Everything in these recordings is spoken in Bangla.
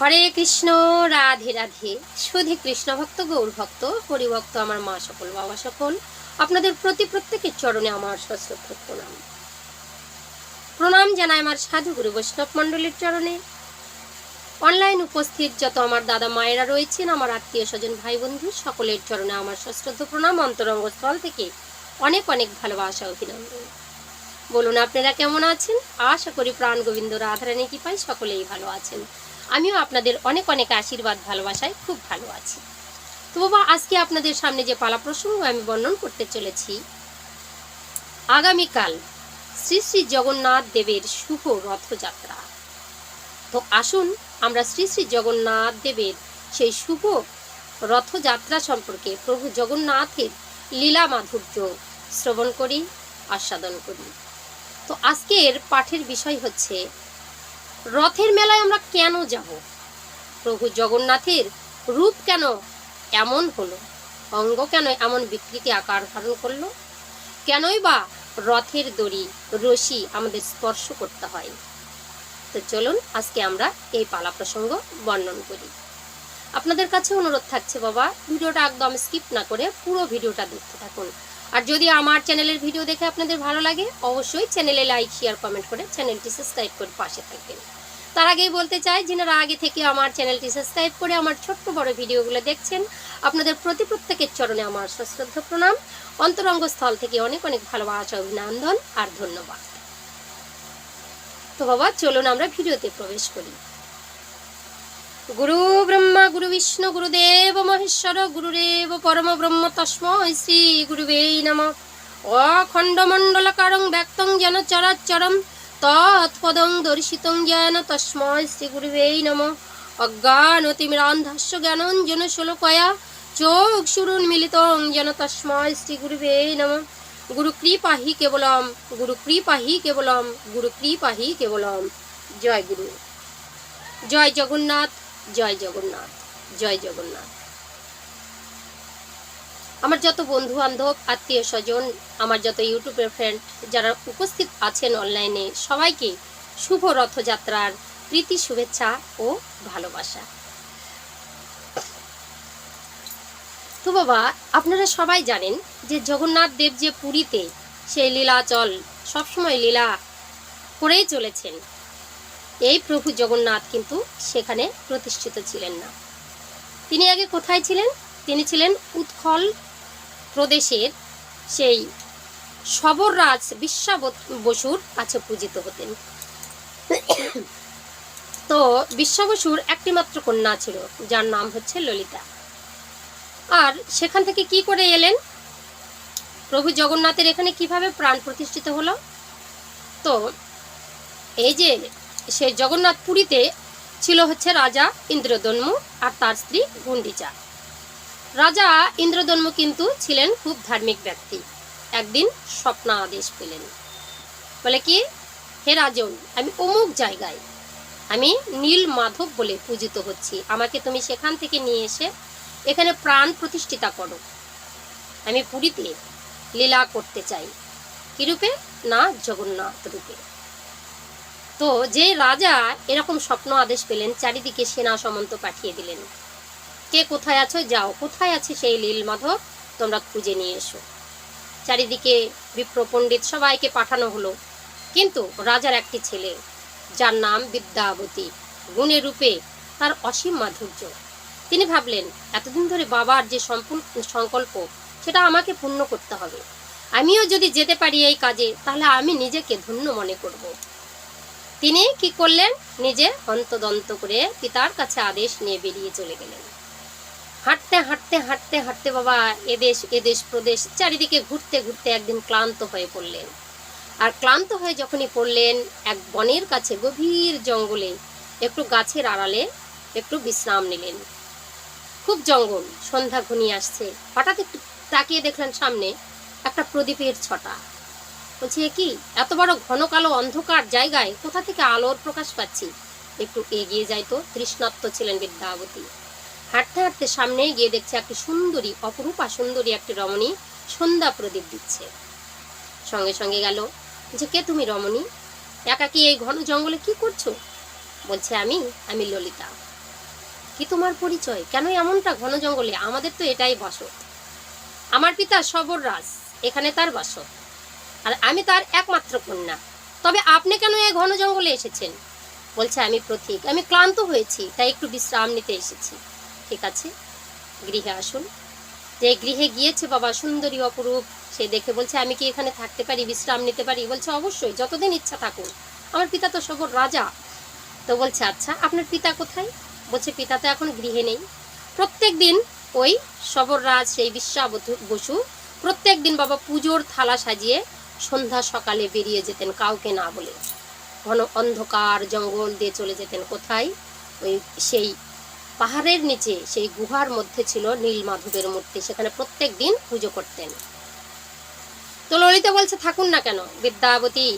হরে কৃষ্ণ, রাধে রাধে। শুধু কৃষ্ণ ভক্ত, গৌর ভক্ত, হরিভক্ত আমার মা সকল, বাবা সকল। আপনাদের প্রতি প্রত্যেকের চরণে আমার সশ্রদ্ধ প্রণাম। প্রণাম জানাই আমার সাধু গুরু বৈষ্ণব মণ্ডলীর চরণে। অনলাইন উপস্থিত যত আমার দাদা মায়েরা রয়েছেন, আমার আত্মীয় স্বজন, ভাই বন্ধু, সকলের চরণে আমার সশ্রদ্ধ প্রণাম। অন্তরঙ্গ স্থল থেকে অনেক অনেক ভালোবাসা, অভিনন্দন। বলুন, আপনারা কেমন আছেন? আশা করি প্রাণ গোবিন্দ রাধারানী কি পাই সকলেই ভালো আছেন। আমিও আপনাদের অনেক অনেক আশীর্বাদ, ভালোবাসায় খুব ভালো আছি। তো বাবা, আজকে আপনাদের সামনে যে পালা প্রসঙ্গ আমি বর্ণন করতে চলেছি, আগামীকাল শ্রী শ্রী জগন্নাথ দেবের শুভ রথযাত্রা। তো আসুন আমরা শ্রী শ্রী জগন্নাথ দেবের সেই শুভ রথযাত্রা সম্পর্কে প্রভু জগন্নাথের লীলা মাধুর্য শ্রবণ করি, আস্বাদন করি। তো আজকের পাঠের বিষয় হচ্ছে রথের মেলায় আমরা কেন যাব? প্রভু জগন্নাথের রূপ কেন এমন হলো? অঙ্গ কেন এমন বিকৃতি আকার ধারণ করল? কেনই বা রথের দড়ি রশি আমাদের স্পর্শ করতে হয়? তো চলুন আজকে আমরা এই পালা প্রসঙ্গ বর্ণন করি। আপনাদের কাছে অনুরোধ থাকছে বাবা, ভিডিওটা একদম স্কিপ না করে পুরো ভিডিওটা দেখতে থাকুন। আর যদি আমার চ্যানেলের ভিডিও দেখে আপনাদের ভালো লাগে, অবশ্যই চ্যানেলে লাইক শেয়ার কমেন্ট করে চ্যানেলটি সাবস্ক্রাইব করে পাশে থাকবেন। তার আগেই বলতে চাই, যিনারা আগে থেকে আমার চ্যানেলটি সাবস্ক্রাইব করে আমার ছোট্ট বড় ভিডিওগুলো দেখছেন, আপনাদের প্রতি প্রত্যেকের চরণে আমার সশ্রদ্ধ প্রণাম। অন্তরঙ্গ স্থল থেকে অনেক অনেক ভালোবাসা, অভিনন্দন আর ধন্যবাদ। তো বাবা, চলুন আমরা ভিডিওতে প্রবেশ করি। গুরু ব্রহ্মা, গুরু বিষ্ণু গুরুদেব মহেশ্বর গুরুদেব পরম ব্রহ্ম তস্মৈ শ্রী গুরুবে নম। অখণ্ডমণ্ডলকারং ব্যক্তং যেন চরাচরম তৎপদং দর্শিতং যেন তস্মৈ শ্রী গুরুবে নম। অজ্ঞানতিমিরান্ধস্য জ্ঞানঞ্জন শোলকয়া চোখ সুরুন মিলিতং যেন তস্মৈ শ্রী গুরুবে নম। গুরু কৃপাহি কেবলম গুরু কৃপাহি কেবলম গুরু কৃপাহি কেবলম। জয় গুরু। জয় জগন্নাথ জয় জগন্নাথ জয় জগন্নাথ। আমার যত বন্ধু বান্ধব আত্মীয় স্বজন, আমার যত ইউটিউবের ফ্রেন্ড যারা উপস্থিত আছেন অনলাইনে সবাইকে শুভ রথযাত্রার প্রীতি, শুভেচ্ছা ও ভালোবাসা। তো বাবা, আপনারা সবাই জানেন যে জগন্নাথ দেব যে পুরীতে সেই লীলাচল সবসময় লীলা করেই চলেছেন। এই প্রভু জগন্নাথ কিন্তু সেখানে প্রতিষ্ঠিত ছিলেন না। তিনি আগে কোথায় ছিলেন? তিনি ছিলেন উৎকল প্রদেশের সেই সবররাজ বিশ্বা বসুর কাছে পূজিত হতেন। তো বিশ্বা বসুর একটি মাত্র কন্যা ছিল, যার নাম হচ্ছে ললিতা। আর সেখান থেকে কি করে এলেন? প্রভু জগন্নাথের এখানে কীভাবে প্রাণ প্রতিষ্ঠিত হলো? তো এই যে সে জগন্নাথ পুরীতে ছিল হচ্ছে রাজা ইন্দ্রদন্মু আর তার স্ত্রী গুন্ডিচা। রাজা ইন্দ্রদন্মু কিন্তু ছিলেন খুব ধার্মিক ব্যক্তি। একদিন স্বপ্ন আদেশ পেলেন। বলে কি, হে রাজন, আমি অমুক জায়গায়। আমি নীল মাধব বলে পূজিত হচ্ছি। আমাকে তুমি সেখান থেকে নিয়ে এসে এখানে প্রাণ প্রতিষ্ঠিতা করো। আমি পুরীতে লীলা করতে চাই। কি রূপে না, জগন্নাথ রূপে। তো যে রাজা এরকম স্বপ্ন আদেশ পেলেন, চারিদিকে সেনা সমন্ত পাঠিয়ে দিলেন। কে কোথায় আছো যাও, কোথায় আছে সেই লীল মাধব? তোমরা খুঁজে নিয়ে এসো। চারিদিকে বিপ্র পণ্ডিত সবাইকে পাঠানো হলো। কিন্তু রাজার একটি ছেলে, যার নাম বিদ্যাবতী গুণের রূপে তার অসীম মাধুর্য। তিনি ভাবলেন, এতদিন ধরে বাবার যে সম্পূর্ণ সংকল্প, সেটা আমাকে পূর্ণ করতে হবে। আমিও যদি যেতে পারি এই কাজে, তাহলে আমি নিজেকে ধন্য মনে করব। তিনি কি করলেন? নিজে হন্তদন্ত করে পিতার কাছে আদেশ নিয়ে বেরিয়ে চলে গেলেন। হাঁটতে হাঁটতে হাঁটতে হাঁটতে বাবা এদেশ এদেশ, প্রদেশ চারিদিকে ঘুরতে ঘুরতে একদিন ক্লান্ত হয়ে পড়লেন। আর ক্লান্ত হয়ে যখনই পড়লেন, এক বনের কাছে গভীর জঙ্গলে একটু গাছের আড়ালে একটু বিশ্রাম নিলেন। খুব জঙ্গল, সন্ধ্যা ঘনিয়ে আসছে। হঠাৎ একটু তাকিয়ে দেখলেন সামনে একটা প্রদীপের ছটা। বলছি কি? এত বড় ঘন কালো অন্ধকার জায়গায় কোথা থেকে আলোর প্রকাশ পাচ্ছি? একটু এগিয়ে যাই তো তৃষ্ণাত্ম ছিলেন বিদ্যাবতী। হাঁটতে হাঁটতে সামনে গিয়ে দেখছে একটি সুন্দরী, অপরূপা সুন্দরী একটি রমণী সন্ধ্যা প্রদীপ দিচ্ছে। সঙ্গে সঙ্গে গেল, যে কে তুমি রমণী? একাকি এই ঘন জঙ্গলে কি করছ? বলছে, আমি আমি ললিতা। কি তোমার পরিচয়? কেন এমনটা? ঘন জঙ্গলে আমাদের তো এটাই বসত। আমার পিতা সবর রাজ, এখানে তার বাসত। আর আমি তার একমাত্র কন্যা। তবে আপনি কেন এই ঘন জঙ্গলে এসেছেন? বলছে, আমি প্রতীক, আমি ক্লান্ত হয়েছি, তাই একটু বিশ্রাম নিতে এসেছি। ঠিক আছে। গৃহে আসুন। যে গৃহে গিয়েছে, বাবা, সুন্দরী, অপরূপ, সে দেখে বলছে, আমি কি এখানে থাকতে পারি, বিশ্রাম নিতে পারি? বলছে, অবশ্যই, যতদিন ইচ্ছা থাকুন। আমার পিতা তো সবর রাজা। তো বলছে আচ্ছা আপনার পিতা কোথায়? বলছে, পিতা তো এখন গৃহে নেই। প্রত্যেক দিন ওই সবর রাজ, সেই বিশ্বা বসু। প্রত্যেক দিন বাবা পুজোর থালা সাজিয়ে সন্ধ্যা সকালে বেরিয়ে যেতেন কাউকে না বলে। ঘন অন্ধকার জঙ্গল দিয়ে চলে যেতেন। কোথায়? ওই সেই পাহাড়ের নিচে সেই গুহার মধ্যে ছিল নীল মাধবের মূর্তি, সেখানে প্রত্যেক দিন পুজো করতেন। তো ললিতা বলছে, থাকুন না কেন, বিদ্যাবতী।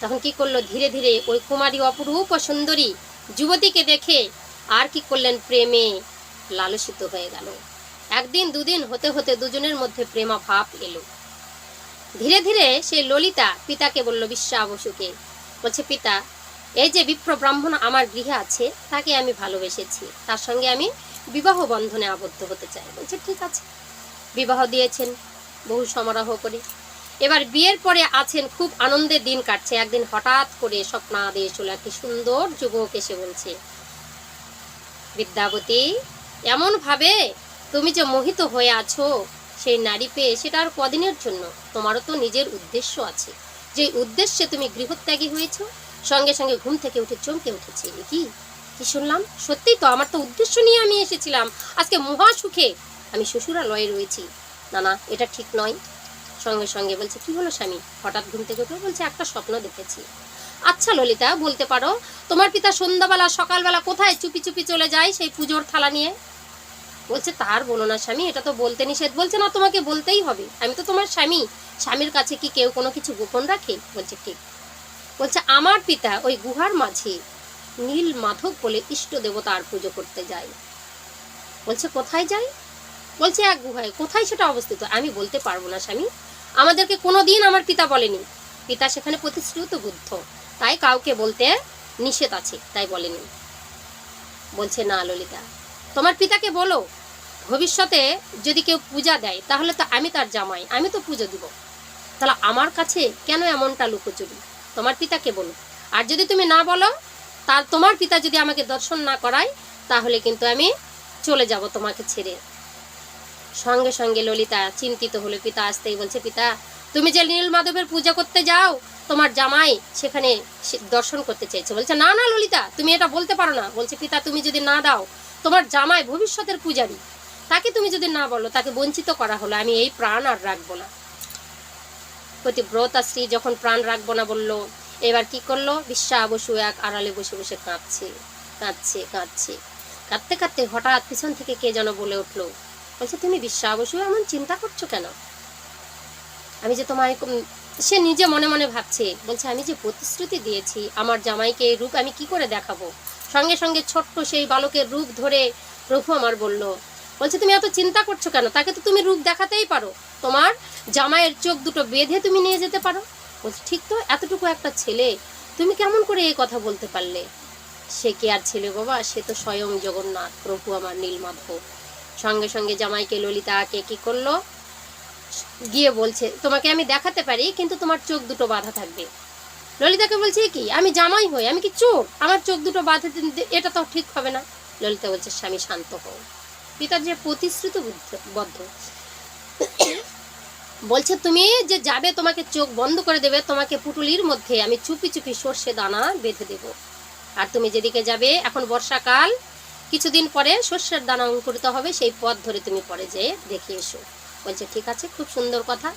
তখন কি করল? ধীরে ধীরে ওই কুমারী অপরূপ সুন্দরী যুবতীকে দেখে আর কি করলেন? প্রেমে লালসিত হয়ে গেল। একদিন, দুদিন হতে হতে দুজনের মধ্যে প্রেমা ভাব এলো। ধীরে ধীরে সেই ললিতা পিতাকে বলল বিশ্বা বসুকে বলছে, পিতা এই যে বিপ্র ব্রাহ্মণ আমার গৃহে আছে, তাকে আমি ভালোবেসেছি। তার সঙ্গে আমি বিবাহ বন্ধনে আবদ্ধ হতে চাই। বলছে, ঠিক আছে। বিবাহ দিয়েছেন, বহু সমারোহ করে। এবার বিয়ের পরে আছেন, খুব আনন্দের দিন কাটছে। একদিন হঠাৎ করে স্বপ্নাদেশ চলে একটি সুন্দর যুবক এসে বলছে, বিদ্যাবতী, এমন ভাবে তুমি যে মোহিত হয়ে আছো, সেই নারী পেয়ে সেটা আর কদিনের জন্য? তোমারও তো নিজের উদ্দেশ্য আছে। যে উদ্দেশ্যে তুমি গৃহত্যাগী হয়েছো সঙ্গে সঙ্গে ঘুম থেকে উঠে চমকে উঠেছে। কি? কি শুনলাম? সত্যিই তো, আমার তো উদ্দেশ্য নিয়ে আমি এসেছিলাম। আজকে মহা সুখে আমি শ্বশুরালয়ে রয়েছি। না না এটা ঠিক নয়। সঙ্গে সঙ্গে বলছে, কি হলো স্বামী? হঠাৎ ঘুম থেকে উঠে বলছে, একটা স্বপ্ন দেখেছি। আচ্ছা ললিতা, বলতে পারো, তোমার পিতা সন্ধ্যাবেলা, সকালবেলা কোথায় চুপি চুপি চলে যায় সেই পুজোর থালা নিয়ে? বলছে, তার বলো না স্বামী, এটা তো বলতে নিষেধ। বলছে, না, তোমাকে বলতেই হবে। আমি তো তোমার স্বামী। স্বামীর কাছে কি কেউ কোনো কিছু গোপন রাখে? বলছে, ঠিক। বলছে, আমার পিতা ওই গুহার মাঝে নীল মাধব বলে ইষ্ট দেবতার পুজো করতে যায়। বলছে, কোথায় যায়? বলছে, এক গুহায়। কোথায় সেটা অবস্থিত? আমি বলতে পারব না, স্বামী। আমাদেরকে কোনো দিন আমার পিতা বলেনি। পিতা সেখানে প্রতিশ্রুত বুদ্ধ। তাই কাউকে বলতে নিষেধ আছে, তাই বলেনি। বলছে, না, ললিতা। তোমার পিতাকে বলো। ভবিষ্যতে যদি কেউ পূজা দেয়, তাহলে তো আমি তার জামাই। আমি তো পুজো দিব। তাহলে আমার কাছে কেন এমনটা লুকোচুরি? তোমার পিতাকে বলো। আর যদি তুমি না বলো, তার তোমার পিতা যদি আমাকে দর্শন না করায়, তাহলে কিন্তু আমি চলে যাব তোমাকে ছেড়ে। সঙ্গে সঙ্গে ললিতা চিন্তিত হলো, পিতা আসতেই বলছে, পিতা, তুমি যে নীল মাধবের পূজা করতে যাও, তোমার জামাই সেখানে দর্শন করতে চাইছে বলছে, না না, ললিতা, তুমি এটা বলতে পারো না। বলছে, পিতা, তুমি যদি না দাও, তোমার জামাই ভবিষ্যতের পূজারী। তাকে তুমি যদি না বলো, তাকে বঞ্চিত করা হলো। আমি এই প্রাণ আর রাখব না। প্রতিব্রতা স্ত্রী যখন প্রাণ রাখব না বলল, এবার কি করল? বিশ্বা বসু এক আড়ালে বসে বসে কাঁদছে কাঁদছে কাঁদছে। কাঁদতে কাঁদতে হঠাৎ পিছন থেকে কে যেন বলে উঠল, বলছে, তুমি বিশ্বা বসু, এমন চিন্তা করছ কেন? আমি যে তোমায় সে নিজে মনে মনে ভাবছে, বলছে, আমি যে প্রতিশ্রুতি দিয়েছি, আমার জামাইকে এই রূপ আমি কি করে দেখাবো? সঙ্গে সঙ্গে ছোট্ট সেই বালকের রূপ ধরে প্রভু আমার বলল বলছে, তুমি এত চিন্তা করছ কেন? তাকে তো তুমি রূপ দেখাতেই পারো। তোমার জামাইয়ের চোখ দুটো বেঁধে তুমি নিয়ে যেতে পারো। বলছে, ঠিক তো, এতটুকু একটা ছেলে, তুমি কেমন করে এই কথা বলতে পারলে? সে কি আর ছেলে বাবা? সে তো স্বয়ং জগন্নাথ, প্রভু আমার নীলমাধব সঙ্গে সঙ্গে জামাইকে, ললিতাকে কি করল? গিয়ে বলছে, তোমাকে আমি দেখাতে পারি, কিন্তু তোমার চোখ দুটো বাধা থাকবে। ললিতাকে বলছে কি? আমি জামাই হই, আমি কি চোর? আমার চোখ দুটো বাঁধা, এটা তো ঠিক হবে না। ললিতা বলছে, স্বামী শান্ত হও। পিতার যে প্রতিশ্রুতিবদ্ধ বদ্ধ। বলছে, তুমি যে যাবে, তোমাকে চোখ বন্ধ করে দেবে, তোমাকে পুটুলির মধ্যে আমি চুপি চুপি সর্ষে দানা বেঁধে দেব। আর তুমি যেদিকে যাবে, এখন বর্ষাকাল, কিছুদিন পরে শস্যের দানা অঙ্কুরিত হবে, সেই পথ ধরে তুমি পরে যেয়ে দেখে এসো। বলছে, ঠিক আছে, খুব সুন্দর কথা।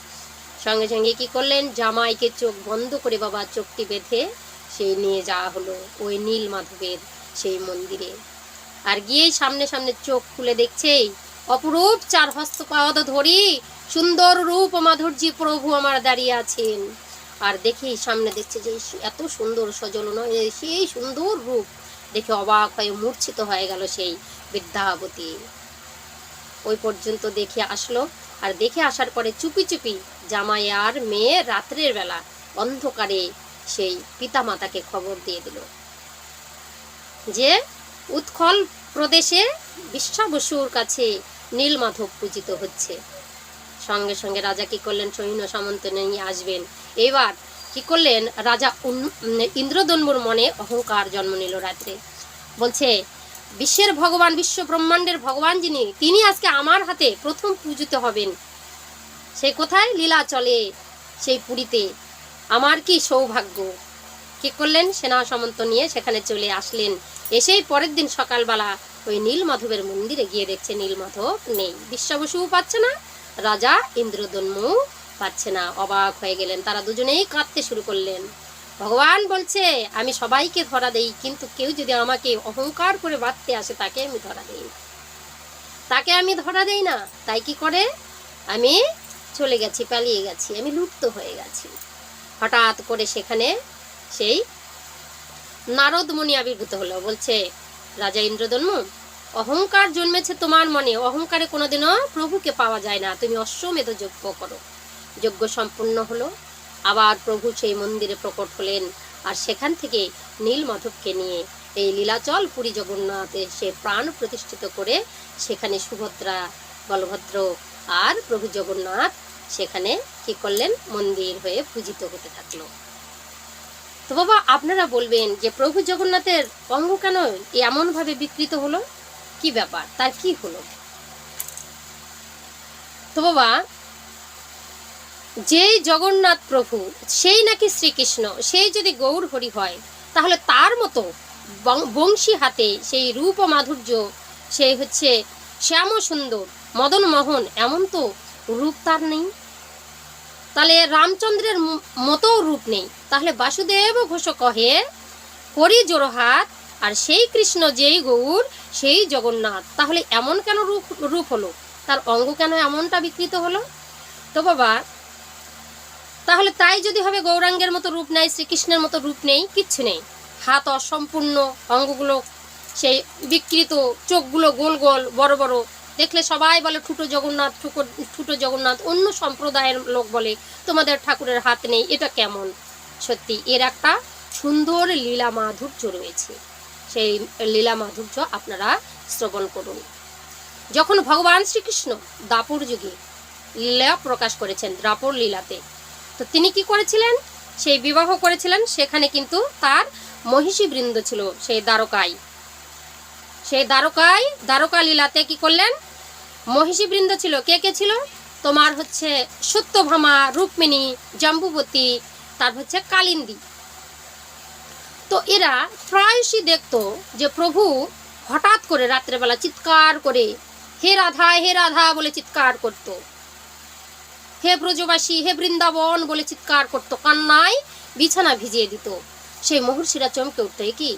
সঙ্গে সঙ্গে কি করলেন? জামাইকে চোখ বন্ধ করে বাবা চোখটি বেঁধে সেই নিয়ে যাওয়া হলো, ওই নীল মাধবের সেই মন্দিরে। আর গিয়েই সামনে সামনে চোখ খুলে দেখছেই। অপরূপ চার হস্ত হস্তপাদ ধরি সুন্দর রূপ মাধুর্যী প্রভু আমার দাঁড়িয়ে আছেন। আর দেখেই সামনে দেখছে যে এত সুন্দর সজল নয় সেই সুন্দর রূপ। দেখে অবাক হয়ে মূর্ছিত হয়ে গেল সেই বিদ্যাবতী ওই পর্যন্ত দেখে আসলো, আর দেখে আসার পরে চুপি চুপি জামাই আর মেয়ে রাত্রের বেলা অন্ধকারে সেই পিতামাতাকে খবর দিয়ে দিল। যে উৎকল প্রদেশে বিশ্বাবসুর কাছে নীলমাধব পূজিত হচ্ছে। সঙ্গে সঙ্গে রাজা কি করলেন? সৈন্য সামন্ত নিয়ে আসবেন। এবার কি করলেন? রাজা ইন্দ্রদম্বুর মনে অহংকার জন্ম নিল রাত্রে। বলছে, বিশ্বের ভগবান, বিশ্ব ব্রহ্মাণ্ডের ভগবান যিনি, তিনি আজকে আমার হাতে প্রথম পূজিত হবেন। সে কোথায়? লীলা চলে সেই পুরীতে। আমার কি সৌভাগ্য? কি করলেন? সেনা সামন্ত নিয়ে সেখানে চলে আসলেন। এসেই পরের দিন সকালবেলা ওই নীলমাধবের মন্দিরে গিয়ে দেখছে নীলমাধব নেই। বিশ্বাবসুও পাচ্ছে না, রাজা ইন্দ্রদন্মু পাচ্ছে না। অবাক হয়ে গেলেন। তারা দুজনেই কাঁদতে শুরু করলেন। ভগবান বলছে, আমি সবাইকে ধরা দেই, কিন্তু কেউ যদি আমাকে অহংকার করে বাঁধতে আসে, তাকে আমি ধরা দেই। তাকে আমি ধরা দেই না? তাই কি করে? আমি চলে গেছি, পালিয়ে গেছি, আমি লুপ্ত হয়ে গেছি। হঠাৎ করে সেখানে সেই? নারদ মুনি আবির্ভূত হলো, বলছে, রাজা ইন্দ্রদন্ম, অহংকার জন্মেছে তোমার মনে, অহংকারে কোনোদিনও প্রভুকে পাওয়া যায় না, তুমি অশ্বমেধ যজ্ঞ করো। যজ্ঞ সম্পূর্ণ হলো, আবার প্রভু সেই মন্দিরে প্রকট হলেন, আর সেখান থেকে নীল মাধবকে নিয়ে এই লীলাচল পুরী জগন্নাথে সে প্রাণ প্রতিষ্ঠিত করে সেখানে সুভদ্রা, বলভদ্র আর প্রভু জগন্নাথ সেখানে কি করলেন? মন্দির হয়ে পূজিত হতে থাকল। তো বাবা, আপনারা বলবেন যে প্রভু জগন্নাথের অঙ্গ কেন এমন ভাবে বিকৃত হলো? কি ব্যাপার? তার কি হলো? তো বাবা, যেই জগন্নাথ প্রভু, সেই নাকি শ্রীকৃষ্ণ, সেই যদি গৌর হরি হয়, তাহলে তার মতো বংশী হাতে সেই রূপ মাধুর্য সেই হচ্ছে শ্যাম সুন্দর মদন মোহন এমন তো রূপ তার নেই। তাহলে রামচন্দ্রের মতো রূপ নেই। তাহলে বাসুদেব ঘোষ কহে, করি জোড়হাত, আর সেই কৃষ্ণ যেই গৌর, সেই জগন্নাথ। তাহলে এমন কেন রূপ রূপ হলো? তার অঙ্গ কেন এমনটা বিকৃত হলো? তো বাবা, তাহলে তাই যদি হবে গৌরাঙ্গের মতো রূপ নেই, শ্রীকৃষ্ণের মতো রূপ নেই, কিচ্ছু নেই। হাত অসম্পূর্ণ অঙ্গগুলো, সেই বিকৃত চোখগুলো গোল গোল, বড় বড় দেখলে সবাই বলে ঠুটো জগন্নাথ, ঠুকো, ঠুটো জগন্নাথ, অন্য সম্প্রদায়ের লোক বলে, তোমাদের ঠাকুরের হাত নেই, এটা কেমন? সত্যি, এর একটা সুন্দর লীলা মাধুর্য রয়েছে। সেই লীলা মাধুর্য আপনারা শ্রবণ করুন। যখন ভগবান শ্রীকৃষ্ণ দাপর যুগে লীলা প্রকাশ করেছেন দ্রাপর লীলাতে, তো তিনি কি করেছিলেন? সেই বিবাহ করেছিলেন, সেখানে কিন্তু তার মহিষী বৃন্দ ছিল, সেই দ্বারকায়। সেই দ্বারকায় দ্বারকা লীলাতে কি করলেন? মহিষী বৃন্দ ছিল। কে কে ছিল? তোমার হচ্ছে সত্যভামা, রুক্মিণী, জাম্বুবতী, তার হচ্ছে কালিন্দী। তো এরা প্রায়শই দেখত যে প্রভু হঠাৎ করে রাত্রেবেলা চিৎকার করে, হে রাধা হে রাধা বলে চিৎকার করতো। হে ব্রজবাসী, হে বৃন্দাবন বলে চিৎকার করতো। কান্নায় বিছানা ভিজিয়ে দিত। সেই মহর্ষিরা চমকে উঠতো কি?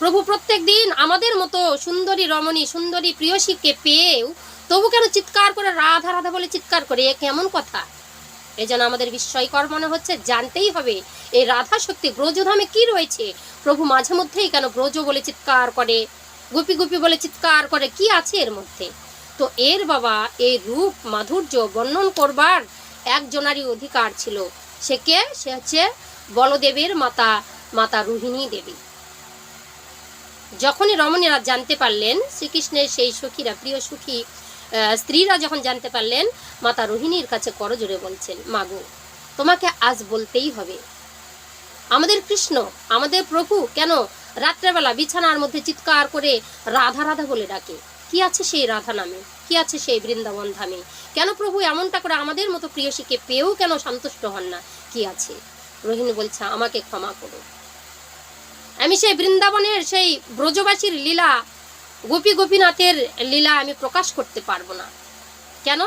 প্রভু প্রত্যেক দিন আমাদের মতো সুন্দরী রমণী, সুন্দরী প্রিয়সীকে পেয়েও তবু কেন চিৎকার করে, রাধা রাধা বলে চিৎকার করে? এ কেমন কথা? এ যেন আমাদের বিস্ময়কর মনে হচ্ছে, জানতেই হবে এই রাধা শক্তি ব্রজধামে কি রয়েছে? প্রভু মাঝে মধ্যেই কেন ব্রজ বলে চিৎকার করে, গুপি গুপি বলে চিৎকার করে, কি আছে এর মধ্যে? তো এর বাবা এই রূপ মাধুর্য বর্ণন করবার একজনারই অধিকার ছিল। সে কে? সে হচ্ছে বলদেবের মাতা মাতা রোহিণী দেবী। যখনই রমণীরা জানতে পারলেন শ্রীকৃষ্ণের সেই সখীরা, প্রিয় সখী স্ত্রীরা যখন জানতে পারলেন, মাতা রোহিণীর কাছে করজোরে বলছেন মাগো তোমাকে আজ বলতেই হবে। আমাদের কৃষ্ণ, আমাদের প্রভু কেন রাত্রেবেলা বিছানার মধ্যে চিৎকার করে রাধা রাধা বলে ডাকে? কি আছে সেই রাধা নামে? কি আছে সেই বৃন্দাবন ধামে? কেন প্রভু এমনটা করে আমাদের মতো প্রিয়সীকে পেয়েও কেন সন্তুষ্ট হন না? কি আছে? রোহিণী বলছে, আমাকে ক্ষমা করো। আমি সেই বৃন্দাবনের সেই ব্রজবাসীর লীলা, গোপী গোপীনাথের লীলা আমি প্রকাশ করতে পারব না। কেন?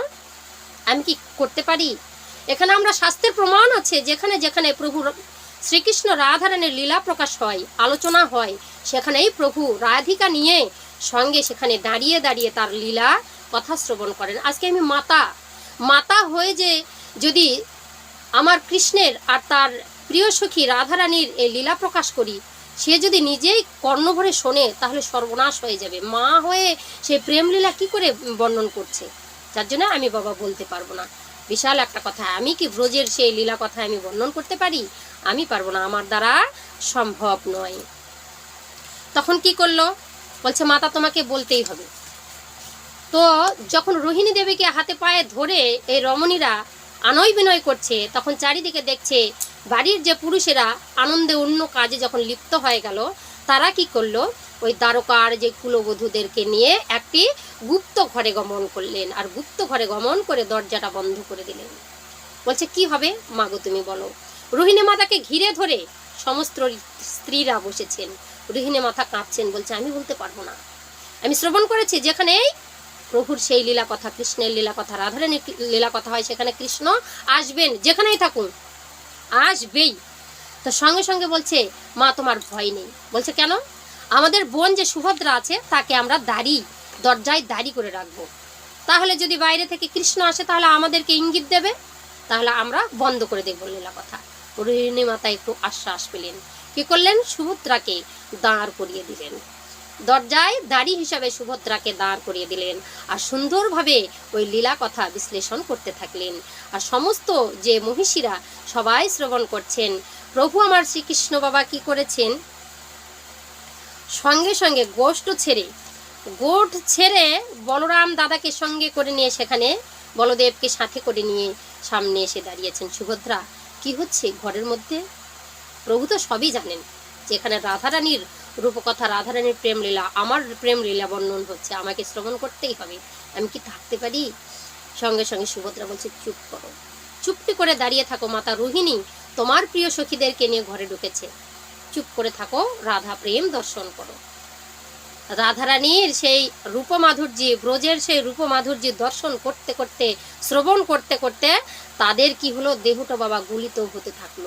আমি কি করতে পারি? এখানে আমরা শাস্ত্রের প্রমাণ আছে, যেখানে যেখানে প্রভু শ্রীকৃষ্ণ রাধারানের লীলা প্রকাশ হয়, আলোচনা হয়, সেখানেই প্রভু রাধিকা নিয়ে সঙ্গে সেখানে দাঁড়িয়ে দাঁড়িয়ে তার লীলা কথা শ্রবণ করেন। আজকে আমি মাতা মাতা হয়ে যে যদি আমার কৃষ্ণের আর তার প্রিয় সখী রাধারানীর এই লীলা প্রকাশ করি সে যদি নিজেই কর্ণভরে শোনে, তাহলে সর্বনাশ হয়ে যাবে। মা হয়ে সে প্রেমলীলা কি করে বর্ণন করছে? যার জন্য আমি বাবা বলতে পারব না। বিশাল একটা কথা, আমি কি ব্রজের সেই লীলা কথা আমি বর্ণন করতে পারি? আমি পারব না, আমার দ্বারা সম্ভব নয়। তখন কি করল? বলছে, মাতা, তোমাকে বলতেই হবে। তো যখন রোহিণী দেবীকে হাতে পায়ে ধরে এই রমণীরা আনয় বিনয় করছে, তখন চারিদিকে দেখছে বাড়ির যে পুরুষেরা আনন্দে অন্য কাজে যখন লিপ্ত হয়ে গেল, তারা কি করল? ওই দ্বারকার যে কুলবধূদেরকে নিয়ে একটি গুপ্ত ঘরে গমন করলেন আর গুপ্ত ঘরে গমন করে দরজাটা বন্ধ করে দিলেন। বলছে, কি হবে? মাগো, তুমি বলো। রোহিণী মাতাকে ঘিরে ধরে সমস্ত স্ত্রীরা বসেছেন। রোহিণী মাথা কাঁপছেন বলছে, আমি বলতে পারব না। আমি শ্রবণ করেছি যেখানে প্রভুর সেই লীলা কথা, কৃষ্ণের লীলা কথা রাধারানীর লীলা কথা হয় সেখানে কৃষ্ণ আসবেন, যেখানেই থাকুন, আসবেই। তো সঙ্গে সঙ্গে বলছে, মা, তোমার ভয় নেই। বলছে, কেন? আমাদের বোন যে সুভদ্রা আছে, তাকে আমরা দাড়ি, দরজায় দাড়ি করে রাখব। তাহলে যদি বাইরে থেকে কৃষ্ণ আসে, তাহলে আমাদেরকে ইঙ্গিত দেবে। তাহলে আমরা বন্ধ করে দেখব লীলা কথা। রোহিণী মাতা একটু আশ্বাস পেলেন। কি করলেন? সুভদ্রাকে দাঁড় করিয়ে দিলেন। দরজায় দাড়ি হিসাবে সুভদ্রাকে দাঁড় করিয়ে দিলেন আর সুন্দরভাবে ওই লীলা কথা বিশ্লেষণ করতে থাকলেন। আর সমস্ত যে মহিষীরা সবাই শ্রবণ করছেন, প্রভু আমার শ্রীকৃষ্ণ বাবা কি করেছেন? সঙ্গে সঙ্গে গোষ্ঠ ছেড়ে, গোট ছেড়ে বলরাম দাদাকে সঙ্গে করে নিয়ে সেখানে বলদেবকে সাথে করে নিয়ে সামনে এসে দাঁড়িয়েছেন। সুভদ্রা, কি হচ্ছে ঘরের মধ্যে? প্রভু তো সবই জানেন, যেখানে রাধারানীর রূপকথা রাধারানীর প্রেম লীলা আমার প্রেম লীলা বর্ণন হচ্ছে, আমাকে শ্রবণ করতেই হবে। আমি কি থাকতে পারি? সঙ্গে সঙ্গে সুভদ্রা বলছে, চুপ করো। চুপটি করে দাঁড়িয়ে থাকো, মাতা রোহিণী, তোমার প্রিয় সখীদেরকে নিয়ে ঘরে ঢুকেছে। চুপ করে থাকো, রাধা প্রেম দর্শন করো। রাধারানীর সেই রূপমাধুর্যি, ব্রজের সেই রূপমাধুর্যি দর্শন করতে করতে, শ্রবণ করতে করতে, তাদের কি হলো, দেহটা বাবা গুলিত হতে থাকল।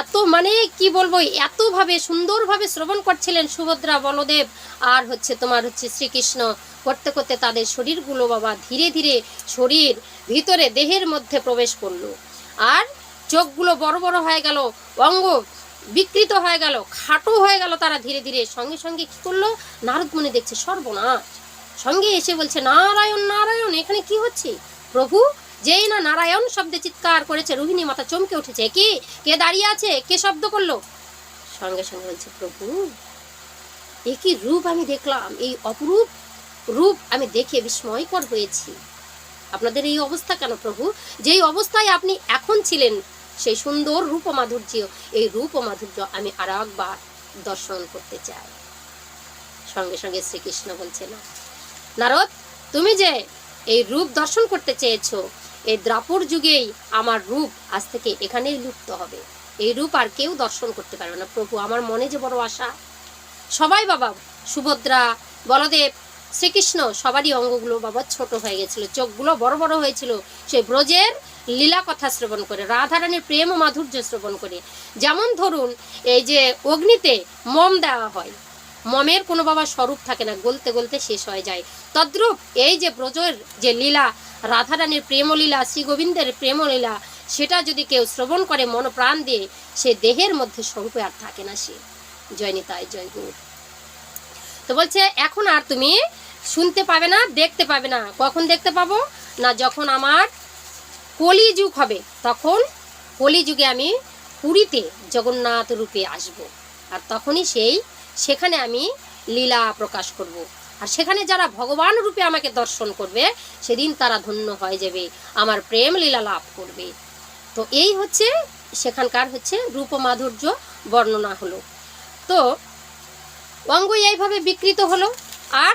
এত মানে কি বলব, এতভাবে সুন্দরভাবে শ্রবণ করছিলেন সুভদ্রা বলদেব আর হচ্ছে তোমার হচ্ছে শ্রীকৃষ্ণ করতে করতে তাদের শরীরগুলো বাবা ধীরে ধীরে শরীর ভিতরে দেহের মধ্যে প্রবেশ করল। আর চোখগুলো বড় বড় হয়ে গেল, অঙ্গ বিকৃত হয়ে গেল, খাটো হয়ে গেল তারা ধীরে ধীরে। সঙ্গে সঙ্গে কী করল? নারদমণি দেখছে সর্বনাশ। সঙ্গে এসে বলছে, নারায়ণ নারায়ণ, এখানে কি হচ্ছে? প্রভু যেই না নারায়ণ শব্দে চিৎকার করেছে, রোহিণী মাথা চমকে উঠেছে। কি? কে দাঁড়িয়ে আছে? কে শব্দ করল? সঙ্গে সঙ্গে বলছে, প্রভু, এ কি রূপ আমি দেখলাম? এই অপরূপ রূপ আমি দেখে বিস্ময়কর হয়েছি। আপনাদের এই অবস্থা কেন প্রভু? যেই অবস্থায় আপনি এখন ছিলেন, সেই সুন্দর রূপ মাধুর্য এই রূপ মাধুর্য আমি আর একবার দর্শন করতে চাই। সঙ্গে সঙ্গে শ্রীকৃষ্ণ বলছে না নারদ, তুমি যে এই রূপ দর্শন করতে চেয়েছো এই দ্রাপর যুগেই আমার রূপ আজ থেকে এখানেই লুপ্ত হবে। এই রূপ আর কেউ দর্শন করতে পারবে না। প্রভু, আমার মনে যে বড় আশা। সবাই বাবা, সুভদ্রা, বলদেব, শ্রীকৃষ্ণ, সবারই অঙ্গগুলো বাবা ছোট হয়ে গেছিল। চোখগুলো বড় বড় হয়েছিল। সেই ব্রজের লীলা কথা শ্রবণ করে, রাধারানীর প্রেম ও মাধুর্য শ্রবণ করে। যেমন ধরুন, এই যে অগ্নিতে মম দেওয়া হয়, মমের কোনো বাবা স্বরূপ থাকে না, গলতে গলতে শেষ হয়ে যায়। তদ্রূপ এই যে ব্রজের যে লীলা রাধারানীর প্রেমলীলা, শ্রীগোবিন্দের প্রেমলীলা, সেটা যদি কেউ শ্রবণ করে মন প্রাণ দিয়ে, সে দেহের মধ্যে স্বরূপে আর থাকে না সে। জয় নিতাই জয় গুরু। তো বলছে, এখন আর তুমি শুনতে পাবে না, দেখতে পাবে না। কখন দেখতে পাবো? না, যখন আমার কলিযুগ হবে, তখন কলিযুগে আমি পুরীতে জগন্নাথ রূপে আসব। আর তখনই সেই, সেখানে আমি লীলা প্রকাশ করব। আর সেখানে যারা ভগবান রূপে আমাকে দর্শন করবে, সেদিন তারা ধন্য হয়ে যাবে, আমার প্রেম লীলা লাভ করবে। তো এই হচ্ছে, সেখানকার হচ্ছে রূপ মাধুর্য বর্ণনা হলো। তো অঙ্গ এইভাবে বিকৃত হলো, আর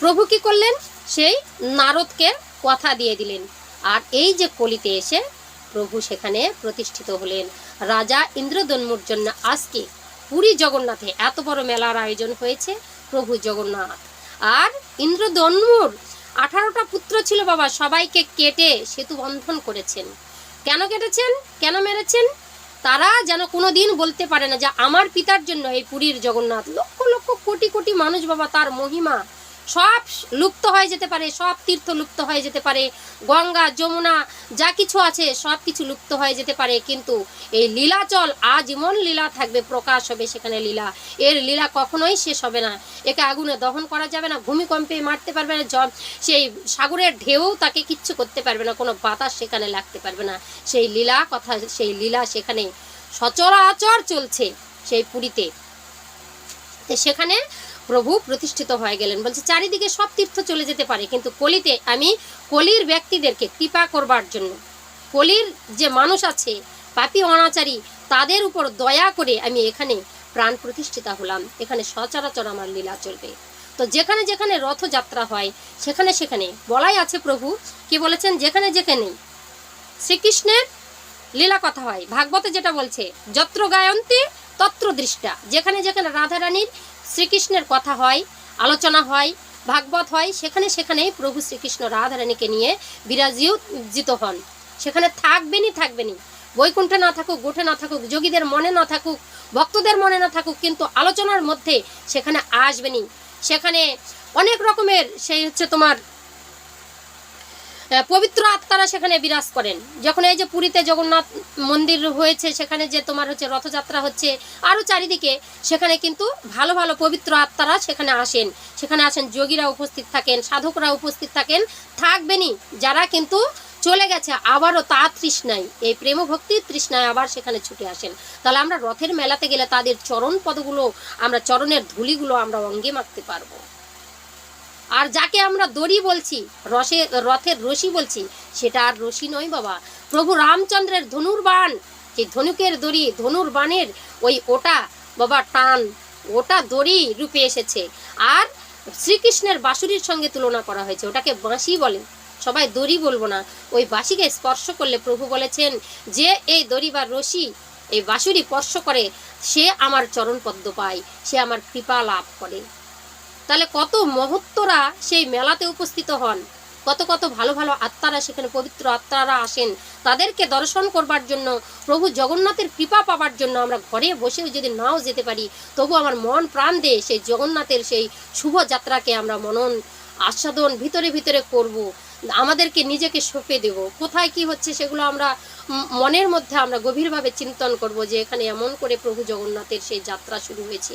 প্রভু কি করলেন? সেই নারদকে কথা দিয়ে দিলেন। আর এই যে কলিতে এসে প্রভু সেখানে প্রতিষ্ঠিত হলেন। রাজা ইন্দ্রদন্মুর জন্য আজকে পুরী জগন্নাথে এত বড় মেলার আয়োজন হয়েছে, প্রভু জগন্নাথ। আর ইন্দ্রদন্মুর আঠারোটা পুত্র ছিল বাবা, সবাইকে কেটে সেতু বন্ধন করেছেন। কেন কেটেছেন? কেন মেরেছেন? তারা যেন কোনো দিন বলতে পারে না যে, আমার পিতার জন্য এই পুরীর জগন্নাথ। লক্ষ লক্ষ কোটি কোটি মানুষ বাবা, তার মহিমা সব লুপ্ত হয়ে যেতে পারে, সব তীর্থ লুপ্ত হয়ে যেতে পারে, গঙ্গা, যমুনা, যা কিছু আছে সব কিছু লুপ্ত হয়ে যেতে পারে, কিন্তু এই লীলাচল আজীবন লীলা থাকবে, প্রকাশ হবে সেখানে লীলা। এর লীলা কখনোই শেষ হবে না। একে আগুনে দহন করা যাবে না, ভূমিকম্পে মারতে পারবে না, জল, সেই সাগরের ঢেউ তাকে কিচ্ছু করতে পারবে না, কোনো বাতাস সেখানে লাগতে পারবে না। সেই লীলা কথা, সেই লীলা সেখানে সচরাচর চলছে সেই পুরীতে। সেখানে প্রভু প্রতিষ্ঠিত হয়ে গেলেন। বলছে, চারিদিকে সব তীর্থ চলে যেতে পারে, কিন্তু কলিতে আমি কলির ব্যক্তিদেরকে কৃপা করবার জন্য। কলির যে মানুষ আছে, পাপি, অনাচারী, তাদের উপর দয়া করে আমি এখানে প্রাণ প্রতিষ্ঠিতা হলাম। এখানে সচরাচর আমার লীলা চলবে। তো যেখানে যেখানে রথযাত্রা হয়, সেখানে সেখানে। বলাই আছে প্রভু, কি বলেছেন? যেখানে যেখানে। শ্রীকৃষ্ণের লীলা কথা হয়। ভাগবতে যেটা বলছে, যত্র গায়ন্তে তত্র দৃষ্টা। যেখানে যেখানে রাধারানীর শ্রীকৃষ্ণের কথা হয়, আলোচনা হয়, ভাগবত হয়, সেখানে সেখানেই প্রভু শ্রীকৃষ্ণ রাধারানীকে নিয়ে বিরাজিত হন। সেখানে থাকবেনই থাকবেনই। বৈকুণ্ঠে না থাকুক, গোঠে না থাকুক, যোগীদের মনে না থাকুক, ভক্তদের মনে না থাকুক, কিন্তু আলোচনার মধ্যে সেখানে আসবেনি সেখানে অনেক রকমের সেই হচ্ছে তোমার পবিত্র আত্মারা সেখানে বিরাজ করেন। যখন এই যে পুরীতে জগন্নাথ মন্দির হয়েছে, সেখানে যে তোমার হচ্ছে রথযাত্রা হচ্ছে আরও চারিদিকে সেখানে কিন্তু ভালো ভালো পবিত্র আত্মারা সেখানে আসেন। সেখানে আসেন, যোগীরা উপস্থিত থাকেন, সাধকরা উপস্থিত থাকেন। থাকবেনই, যারা কিন্তু চলে গেছে, আবারও তা তৃষ্ণায়, এই প্রেম ভক্তির তৃষ্ণায় আবার সেখানে ছুটে আসেন। তাহলে আমরা রথের মেলাতে গেলে তাদের চরণ পদগুলো, আমরা চরণের ধুলিগুলো আমরা অঙ্গে মাখতে পারব। আর যাকে আমরা দড়ি বলছি, রসে, রথের রশি বলছি, সেটা আর রশি নয় বাবা। প্রভু রামচন্দ্রের ধনুর বাণ, যে ধনুকের দড়ি, ধনুর বানের ওই ওটা বাবা টান, ওটা দড়ি রূপে এসেছে। আর শ্রীকৃষ্ণের বাঁশুরির সঙ্গে তুলনা করা হয়েছে, ওটাকে বাঁশি বলে। সবাই দড়ি বলব না, ওই বাঁশিকে স্পর্শ করলে প্রভু বলেছেন যে, এই দড়ি বা রশি, এই বাঁশুরি স্পর্শ করে সে আমার চরণ পদ্ম পায়, সে আমার কৃপা লাভ করে। তাহলে কত মহত্বরা সেই মেলাতে উপস্থিত হন? কত কত ভালো ভালো আত্মারা সেখানে পবিত্র আত্মারা আসেন। তাদেরকে দর্শন করবার জন্য, প্রভু জগন্নাথের কৃপা পাবার জন্য আমরা ঘরে বসেও যদি নাও যেতে পারি, তবু আমার মন প্রাণ দিয়ে সেই জগন্নাথের সেই শুভ যাত্রাকে আমরা মনন, আস্বাদন ভিতরে ভিতরে করব। আমাদেরকে নিজেকে সঁপে দেব। কোথায় কি হচ্ছে সেগুলো আমরা মনের মধ্যে আমরা গভীরভাবে চিন্তন করব যে এখানে এমন করে প্রভু জগন্নাথের সেই যাত্রা শুরু হয়েছে।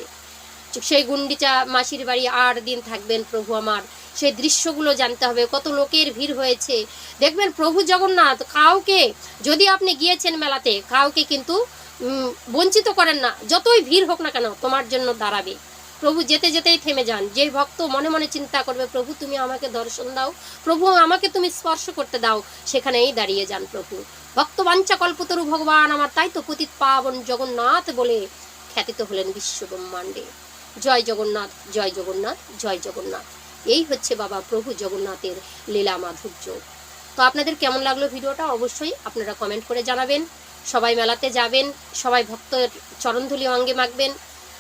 সেই গুন্ডিচা মাসির বাড়ি আট দিন থাকবেন প্রভু আমার। সেই দৃশ্যগুলো জানতে হবে, কত লোকের ভিড় হয়েছে। দেখবেন প্রভু জগন্নাথ, কাউকে যদি আপনি গিয়েছেন মেলাতে, কাউকে কিন্তু বঞ্চিত করেন না। যতই ভিড় হোক না কেন, তোমার জন্য দাঁড়াবে। প্রভু যেতে যেতেই থেমে যান। যে ভক্ত মনে মনে চিন্তা করবে, প্রভু, তুমি আমাকে দর্শন দাও। প্রভু, আমাকে তুমি স্পর্শ করতে দাও। সেখানেই দাঁড়িয়ে যান প্রভু। ভক্ত বাঞ্চা কল্পতরু ভগবান, আমার তাই তো পতিত পাবন জগন্নাথ বলে খ্যাতিত হলেন বিশ্ব ব্রহ্মাণ্ডে জয় জগন্নাথ জয় জগন্নাথ জয় জগন্নাথ। এই হচ্ছে বাবা প্রভু জগন্নাথের লীলা মাধুর্য। তো আপনাদের কেমন লাগল ভিডিওটা? অবশ্যই আপনারা কমেন্ট করে জানাবেন। সবাই মেলাতে যাবেন, সবাই ভক্তের চরণধুলি অঙ্গে মাখবেন।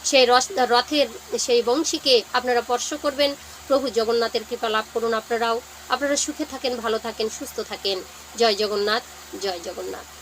সেই রস, রথের সেই বংশীকে আপনারা স্পর্শ করবেন। প্রভু জগন্নাথের কৃপা লাভ করুন আপনারাও। আপনারা সুখে থাকেন, ভালো থাকেন, সুস্থ থাকেন। জয় জগন্নাথ জয় জগন্নাথ।